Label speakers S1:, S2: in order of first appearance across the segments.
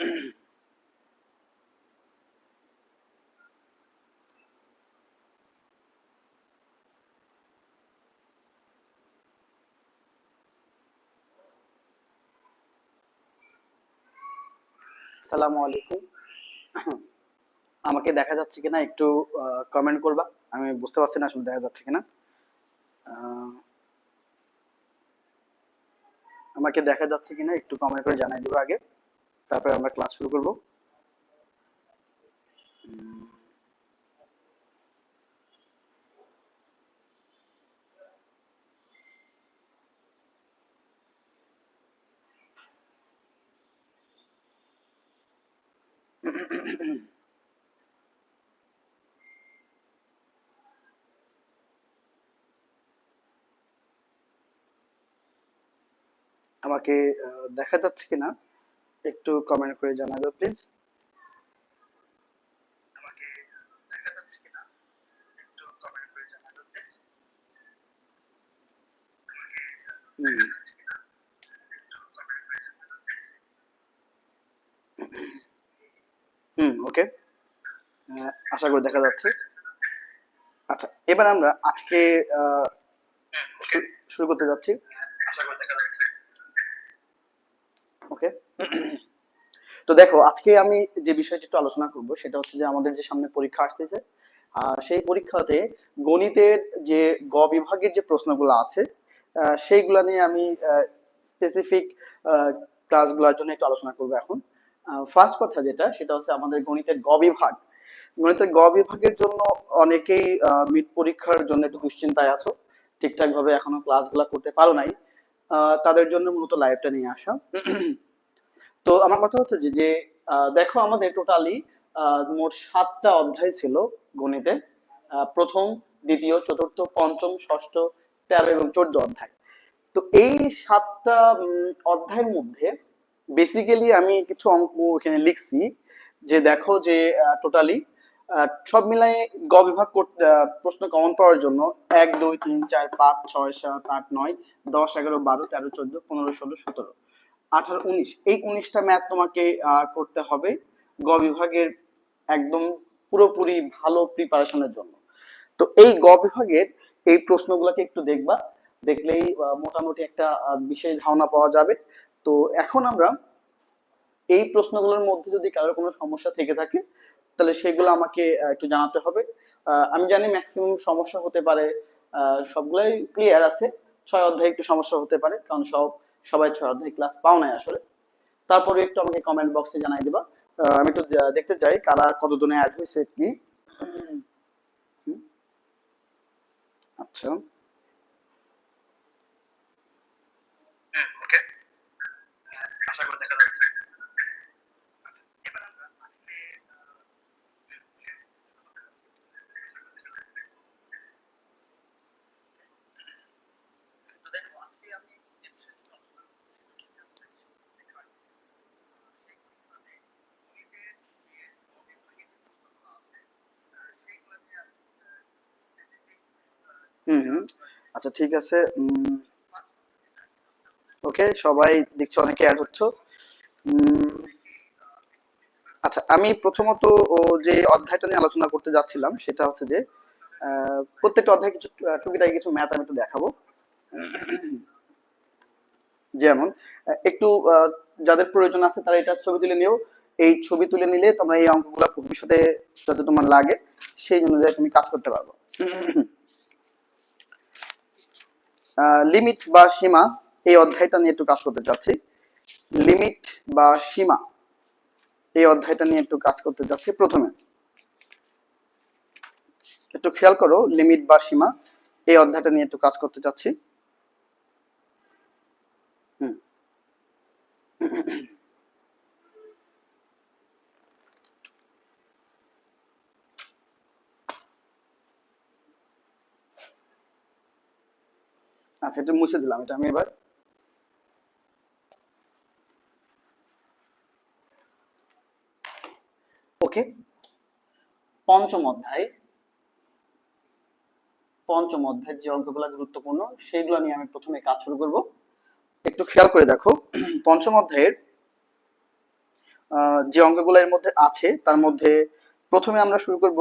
S1: সালামু আলাইকুম আমাকে দেখা যাচ্ছে কিনা একটু কমেন্ট করবা আমি বুঝতে পারছি না শুধু দেখা যাচ্ছে কিনা আমাকে দেখা যাচ্ছে কিনা একটু কমেন্ট করে জানাই দেবো আগে তারপরে আমরা ক্লাস শুরু করব আমাকে দেখা যাচ্ছে কিনা একটু কমেন্ট করে জানাবে প্লিজ হুম ওকে আশা করি দেখা যাচ্ছে আচ্ছা এবার আমরা আজকে হ্যাঁ। শুরু করতে যাচ্ছি আশা করি দেখা যাচ্ছে ওকে তো দেখো আজকে আমি যে বিষয়টি একটু আলোচনা করব সেটা হচ্ছে যে আমাদের যে সামনে পরীক্ষা আসতেছে সেই পরীক্ষাতে গণিতের যে গ বিভাগের যে প্রশ্নগুলো আছে সেইগুলা নিয়ে আমি স্পেসিফিক ক্লাসগুলোর জন্য একটু আলোচনা করব এখন ফার্স্ট কথা যেটা সেটা হচ্ছে আমাদের গণিতের গ বিভাগ গণিতের গ বিভাগের জন্য অনেকেই মিট পরীক্ষার জন্য একটু দুশ্চিন্তায় আছো ঠিকঠাক ভাবে এখনো ক্লাসগুলো করতে পারো নাই তাদের জন্য মূলত লাইভটা নিয়ে আসা তো আমার কথা হচ্ছে যে দেখো আমাদের টোটালি মোট সাতটা অধ্যায় ছিল গণিতে প্রথম দ্বিতীয় চতুর্থ পঞ্চম ষষ্ঠ তেরো এবং চোদ্দ অধ্যায় তো এই সাতটা অধ্যায়ের মধ্যে বেসিক্যালি আমি কিছু অঙ্ক এখানে লিখছি যে দেখো যে টোটালি সব মিলাই গ বিভাগ প্রশ্ন কমন পাওয়ার জন্য এক দুই তিন চার পাঁচ ছয় সাত আট নয় দশ এগারো বারো তেরো চোদ্দ পনেরো ষোলো সতেরো আঠারো উনিশ এই উনিশটা ম্যাথ তোমাকে করতে হবে গ বিভাগের একদম পুরোপুরি ভালো প্রিপারেশনের জন্য তো এই গ বিভাগের এই প্রশ্নগুলোকে একটু দেখবা দেখলেই মোটামুটি একটা বিশেষ ধারণা পাওয়া যাবে তো এখন আমরা এই প্রশ্নগুলোর মধ্যে যদি কারোর কোনো সমস্যা থেকে থাকে তাহলে সেগুলো আমাকে একটু জানাতে হবে আমি জানি ম্যাক্সিমাম সমস্যা হতে পারে সবগুলাই ক্লিয়ার আছে ছয় অধ্যায় একটু সমস্যা হতে পারে কারণ সব সবাই ছয় অধ্যায় ক্লাস পাও নাই আসলে তারপরে একটু আমাকে কমেন্ট বক্সে জানাই দিবা আমি একটু দেখতে চাই কারা কতদিনে অ্যাড হয়েছে কি আচ্ছা হ্যাঁ, আশা করি আচ্ছা ঠিক আছে ওকে সবাই দেখছি অনেকে অ্যাড হচ্ছ আচ্ছা আমি প্রথমত যে অধ্যায়টা নিয়ে আলোচনা করতে যাচ্ছিলাম সেটা হচ্ছে যে প্রত্যেকটা অধ্যায় কিছু টুকিটাকি কিছু ম্যাথ আমি একটু দেখাবো যেমন একটু যাদের প্রয়োজন আছে তারা এটা ছবি তুলে নিও এই ছবি তুলে নিলে তোমরা এই অঙ্কগুলো ভবিষ্যতে যাতে তোমার লাগে সেই অনুযায়ী তুমি কাজ করতে পারবো লিমিট বা সীমা এই অধ্যায়টা নিয়ে একটু কাজ করতে চাচ্ছি লিমিট বা সীমা এই অধ্যায়টা নিয়ে একটু কাজ করতে যাচ্ছি প্রথমে একটু খেয়াল করো লিমিট বা সীমা এই অধ্যায়টা নিয়ে একটু কাজ করতে যাচ্ছি হুম আচ্ছা এটা মুছে দিলাম এটা আমি এবার ওকে পঞ্চম অধ্যায় পঞ্চম অধ্যায়ের যে অঙ্কগুলো গুরুত্বপূর্ণ সেগুলো নিয়ে আমি প্রথমে কাজ শুরু করব একটু খেয়াল করে দেখো পঞ্চম অধ্যায়ের যে অঙ্কগুলো এর মধ্যে আছে তার মধ্যে প্রথমে আমরা শুরু করব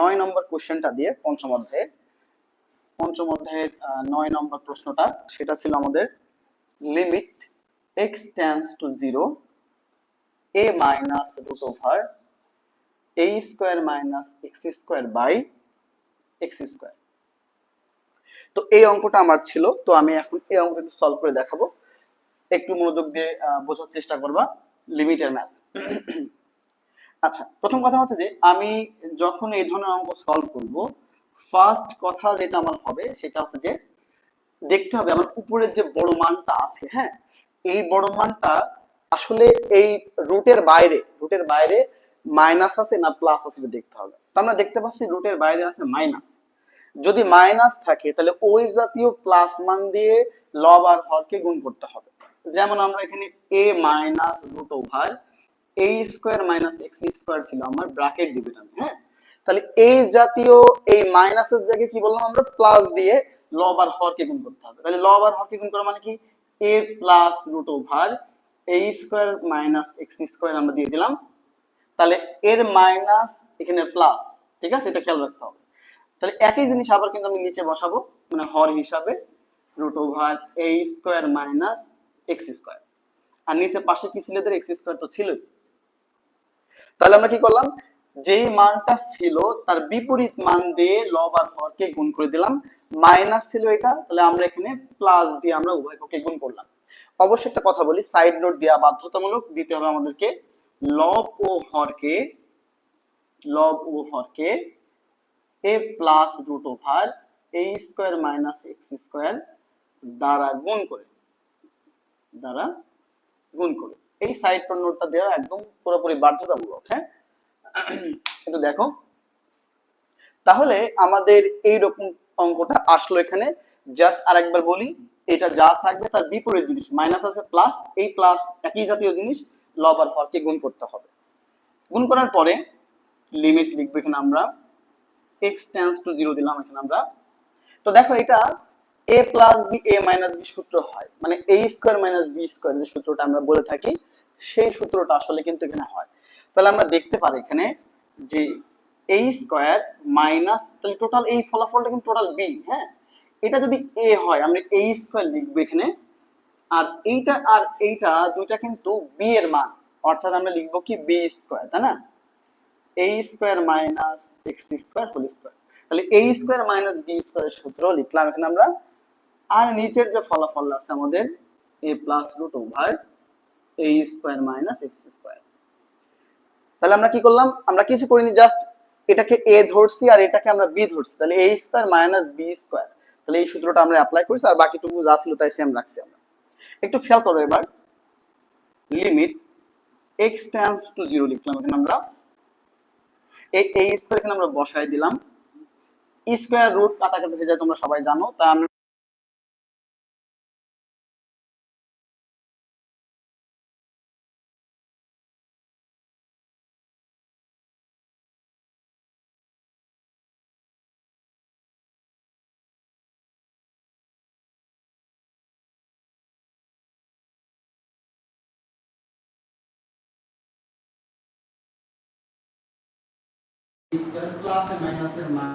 S1: নয় নম্বর কোশ্চেনটা দিয়ে পঞ্চম অধ্যায়ের পঞ্চম অধ্যায়ের নয় নম্বর প্রশ্নটা সেটা ছিল আমাদের limit x tends to zero a minus root over a square minus x square by x square তো এই অঙ্কটা আমার ছিল তো আমি এখন এই অঙ্ক একটু সলভ করে দেখাবো একটু মনোযোগ দিয়ে বোঝার চেষ্টা করবা লিমিটের ম্যাথ আচ্ছা প্রথম কথা হচ্ছে যে আমি যখন এই ধরনের অঙ্ক সলভ করব ফার্স্ট কথা যেটা আমার হবে সেটা হচ্ছে যে দেখতে হবে আমার উপরের যে বড় মানটা আছে হ্যাঁ এই বড় মানটা আসলে এই রুটের বাইরে রুটের বাইরে মাইনাস আছে না প্লাস আছে দেখতে হবে আমরা দেখতে পাচ্ছি রুটের বাইরে আছে মাইনাস যদি মাইনাস থাকে তাহলে ওই জাতীয় প্লাস মান দিয়ে লব আর হরকে গুণ করতে হবে যেমন আমরা এখানে a minus root over a square minus x square ছিল আমার ব্রাকেট দিবে হ্যাঁ তাহলে এই জাতীয় এই মাইনাসের জায়গায় কি বললাম আমরা প্লাস দিয়ে লবার হর কে গুণ করতে হবে তাহলে লবার হর কে গুণ করা মানে কি a plus root over a square minus x square আমরা দিয়ে দিলাম তাহলে এর মাইনাস এখানে প্লাস ঠিক আছে এটা খেয়াল রাখতে হবে তাহলে একই জিনিস আবার কিন্তু আমি নিচে বসাবো মানে হর হিসাবে root over a square minus x square আর নিচে পাশে কি ছিল এদের এক্স স্কোয়ার তো ছিলই তাহলে আমরা কি করলাম যেই মানটা ছিল তার বিপরীত মান দিয়ে লব আর হরকে গুণ করে দিলাম মাইনাস ছিল এটা তাহলে আমরা এখানে প্লাস দিয়ে আমরা উভয় পক্ষে গুণ করলাম অবশ্যই একটা কথা বলি সাইড নোট দেওয়া বাধ্যতামূলক দিতে হবে আমাদেরকে লব ও হরকে লব ও হরকে a plus root over a square minus x square দ্বারা গুণ করে দ্বারা গুণ করে এই সাইড নোটটা দেওয়া একদম পুরোপুরি বাধ্যতামূলক হ্যাঁ কিন্তু দেখো তাহলে আমাদের এই রকম অঙ্কটা আসলো এখানে জাস্ট আরেকবার বলি এটা যা থাকবে তার বিপরীত জিনিস মাইনাস আছে প্লাস এই প্লাস একই জাতীয় জিনিস লব আর হরকে গুণ করতে হবে গুণ করার পরে লিমিট লিখবো এখানে আমরা এক্স টেন্স টু জিরো দিলাম এখানে আমরা তো দেখো এটা A plus B A minus B সূত্র হয় মানে A square minus B square যে সূত্রটা আমরা বলে থাকি সেই সূত্রটা আসলে কিন্তু এখানে হয় তাহলে আমরা দেখতে পারি এখানে যে এই স্কোয়ার মাইনাস তাহলে টোটাল এই ফলাফলটা কিন্তু টোটাল বি হ্যাঁ এটা যদি এ হয় আমরা এই স্কোয়ার লিখবো এখানে আর এইটা আর এইটা দুইটা কিন্তু বি এর মান অর্থাৎ আমরা লিখবো কি বি স্কোয়ার তাই না এই square minus x square whole square তাহলে এই স্কোয়ার মাইনাস বি স্কোয়ার সূত্র লিখলাম এখানে আমরা আর নিচের যে ফলাফল আছে আমাদের এ প্লাস রুট ওভার এই স্কোয়ার মাইনাস এক্স স্কোয়ার তাহলে আমরা কি করলাম আমরা কিছু করিনি জাস্ট এটাকে এ ধরছি আর এটাকে আমরা বি ধরছি তাহলে A square minus B square তাহলে এই সূত্রটা আমরা অ্যাপ্লাই করছি আর বাকিটুকু যা ছিল তাই সেম রাখছি আমরা একটু খেয়াল করো এবার limit x tends to zero লিখলাম এখানে আমরা এই স্কোয়ার এখানে আমরা বসাই দিলাম স্কোয়ার রুট কাটাকাটি হয়ে যায় তোমরা সবাই জানো তাই আমি স্কয়ার প্লাস এ মাইনাসের মান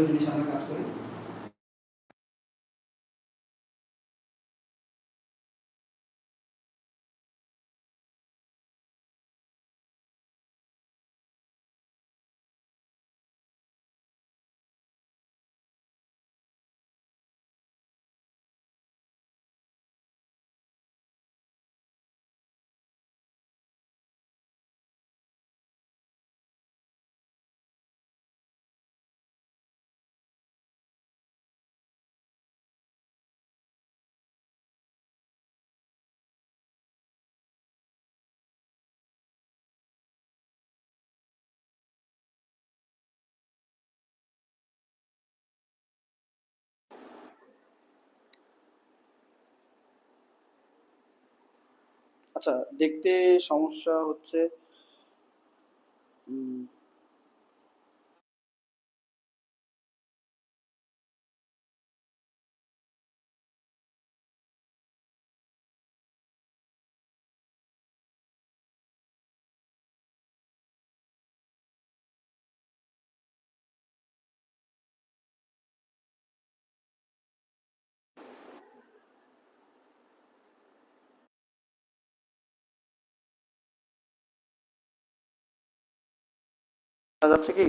S1: যদি সঙ্গে কাজ করি আচ্ছা দেখতে সমস্যা হচ্ছে যাচ্ছে কি